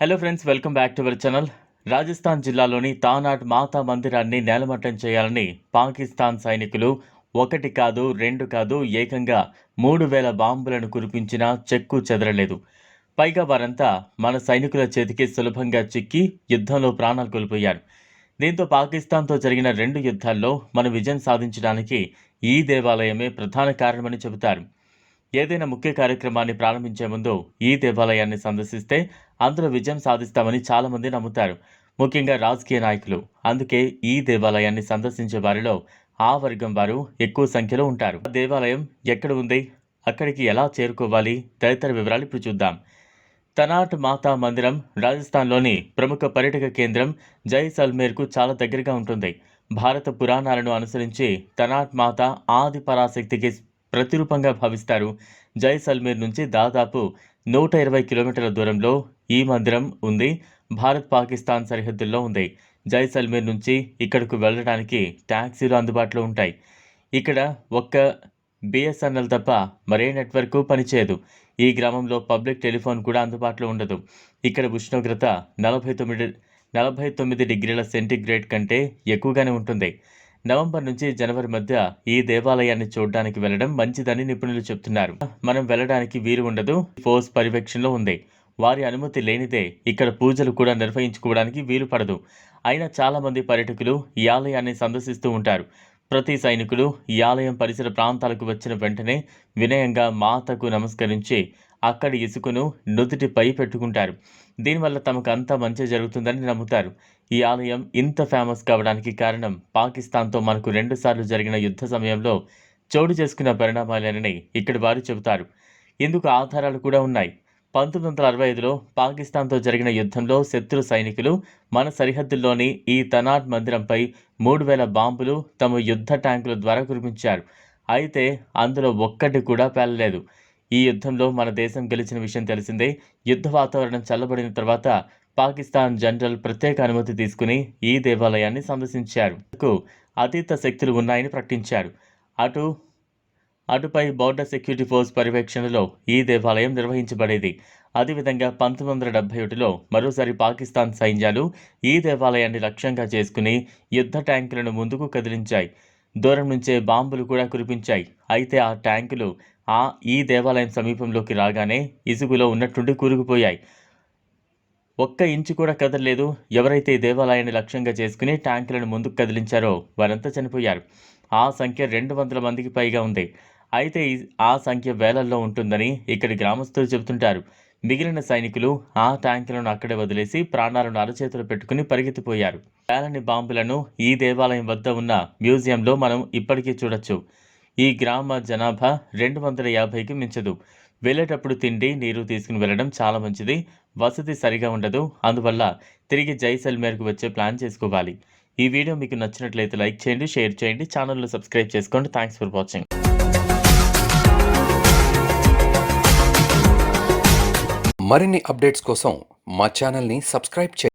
Hello friends welcome back to our channel Rajasthan జిల్లాలోని తానాట్ మాతా మందిరాన్ని నేలమట్టం చేయాలని పాకిస్తాన్ సైనికులు ఒకటి కాదు రెండు కాదు ఏకంగా మూడు వేల బాంబులను కురిపించినా చెక్కు చెదరలేదు. పైగా వారంతా మన సైనికుల చేతికి సులభంగా చిక్కి యుద్ధంలో ప్రాణాలు కోల్పోయారు. దీంతో పాకిస్తాన్తో జరిగిన రెండు యుద్ధాల్లో మన విజయం సాధించడానికి ఈ దేవాలయమే ప్రధాన కారణమని చెబుతారు. ఏదైనా ముఖ్య కార్యక్రమాన్ని ప్రారంభించే ముందు ఈ దేవాలయాన్ని సందర్శిస్తే అందులో విజయం సాధిస్తామని చాలామంది నమ్ముతారు. ముఖ్యంగా రాజకీయ నాయకులు. అందుకే ఈ దేవాలయాన్ని సందర్శించే వారిలో ఆ వర్గం వారు ఎక్కువ సంఖ్యలో ఉంటారు. ఆ దేవాలయం ఎక్కడ ఉంది? అక్కడికి ఎలా చేరుకోవాలి? తదితర వివరాలు ఇప్పుడు చూద్దాం. తనాట్ మాతా మందిరం రాజస్థాన్లోని ప్రముఖ పర్యాటక కేంద్రం జైసల్మేర్కు చాలా దగ్గరగా ఉంటుంది. భారత పురాణాలను అనుసరించి తనాట్ మాత ఆది పరాశక్తికి ప్రతిరూపంగా భావిస్తారు. జైసల్మేర్ నుంచి దాదాపు నూట ఇరవై కిలోమీటర్ల దూరంలో ఈ మందిరం ఉంది. భారత్ పాకిస్తాన్ సరిహద్దుల్లో ఉంది. జైసల్మేర్ నుంచి ఇక్కడకు వెళ్ళడానికి ట్యాక్సీలు అందుబాటులో ఉంటాయి. ఇక్కడ ఒక్క బిఎస్ఎన్ఎల్ తప్ప మరే నెట్వర్క్ పనిచేయదు. ఈ గ్రామంలో పబ్లిక్ టెలిఫోన్ కూడా అందుబాటులో ఉండదు. ఇక్కడ ఉష్ణోగ్రత నలభై తొమ్మిది నలభై తొమ్మిది డిగ్రీల సెంటీగ్రేడ్ కంటే ఎక్కువగానే ఉంటుంది. నవంబర్ నుంచి జనవరి మధ్య ఈ దేవాలయాన్ని చూడడానికి వెళ్ళడం మంచిదని నిపుణులు చెప్తున్నారు. మనం వెళ్ళడానికి వీలు ఉండదు. ఫోర్స్ పర్యవేక్షణలో ఉంది. వారి అనుమతి లేనిదే ఇక్కడ పూజలు కూడా నిర్వహించుకోవడానికి వీలు పడదు. అయినా చాలామంది పర్యటకులు ఈ ఆలయాన్ని సందర్శిస్తూ ఉంటారు. ప్రతి సైనికులు ఈ ఆలయం పరిసర ప్రాంతాలకు వచ్చిన వెంటనే వినయంగా మాతకు నమస్కరించి అక్కడి ఇసుకను నుదుటిపై పెట్టుకుంటారు. దీనివల్ల తమకు అంతా మంచి జరుగుతుందని నమ్ముతారు. ఈ ఆలయం ఇంత ఫేమస్ కావడానికి కారణం పాకిస్తాన్తో మనకు రెండుసార్లు జరిగిన యుద్ధ సమయంలో చోటు చేసుకున్న పరిణామాలేనని ఇక్కడి వారు చెబుతారు. ఇందుకు ఆధారాలు కూడా ఉన్నాయి. పంతొమ్మిది వందల అరవై ఐదులో పాకిస్తాన్తో జరిగిన యుద్ధంలో శత్రు సైనికులు మన సరిహద్దుల్లోని ఈ తనాట్ మందిరంపై మూడు వేల బాంబులు తమ యుద్ధ ట్యాంకుల ద్వారా కురిపించారు. అయితే అందులో ఒక్కటి కూడా పేలలేదు. ఈ యుద్ధంలో మన దేశం గెలిచిన విషయం తెలిసిందే. యుద్ధ వాతావరణం చల్లబడిన తర్వాత పాకిస్తాన్ జనరల్ ప్రత్యేక అనుమతి తీసుకుని ఈ దేవాలయాన్ని సందర్శించారు. కు అతీత శక్తులు ఉన్నాయని ప్రకటించారు. అటు అటుపై బోర్డర్ సెక్యూరిటీ ఫోర్స్ పర్యవేక్షణలో ఈ దేవాలయం నిర్వహించబడేది. అదేవిధంగా పంతొమ్మిది వందల డెబ్బై ఒకటిలో మరోసారి పాకిస్తాన్ సైన్యాలు ఈ దేవాలయాన్ని లక్ష్యంగా చేసుకుని యుద్ధ ట్యాంకులను ముందుకు కదిలించాయి. దూరం నుంచే బాంబులు కూడా కురిపించాయి. అయితే ఆ ట్యాంకులు ఆ ఈ దేవాలయం సమీపంలోకి రాగానే ఇసుగులో ఉన్నట్టుండి కూరుకుపోయాయి. ఒక్క ఇంచు కూడా కదలలేదు. ఎవరైతే ఈ దేవాలయాన్ని లక్ష్యంగా చేసుకుని ట్యాంకులను ముందుకు కదిలించారో వారంతా చనిపోయారు. ఆ సంఖ్య రెండు వందల మందికి పైగా ఉంది. అయితే ఈ- ఆ సంఖ్య వేలల్లో ఉంటుందని ఇక్కడి గ్రామస్తులు చెబుతుంటారు. మిగిలిన సైనికులు ఆ ట్యాంకులను అక్కడే వదిలేసి ప్రాణాలను అరచేతులు పెట్టుకుని పరిగెత్తిపోయారు. వేలని బాంబులను ఈ దేవాలయం వద్ద ఉన్న మ్యూజియంలో మనం ఇప్పటికీ చూడొచ్చు. ఈ గ్రామ జనాభా రెండు వందల యాభైకి మించదు. వెళ్ళేటప్పుడు తిండి నీరు తీసుకుని వెళ్ళడం చాలా మంచిది. వసతి సరిగా ఉండదు. అందువల్ల తిరిగి జైసల్మేర్కు వచ్చే ప్లాన్ చేసుకోవాలి. ఈ వీడియో మీకు నచ్చినట్లయితే లైక్ చేయండి షేర్ చేయండి ఛానల్లో సబ్స్క్రైబ్ చేసుకోండి. Thanks for watching. మరిన్ని అప్డేట్స్ కోసం మా ఛానల్ని సబ్స్క్రైబ్ చేయండి.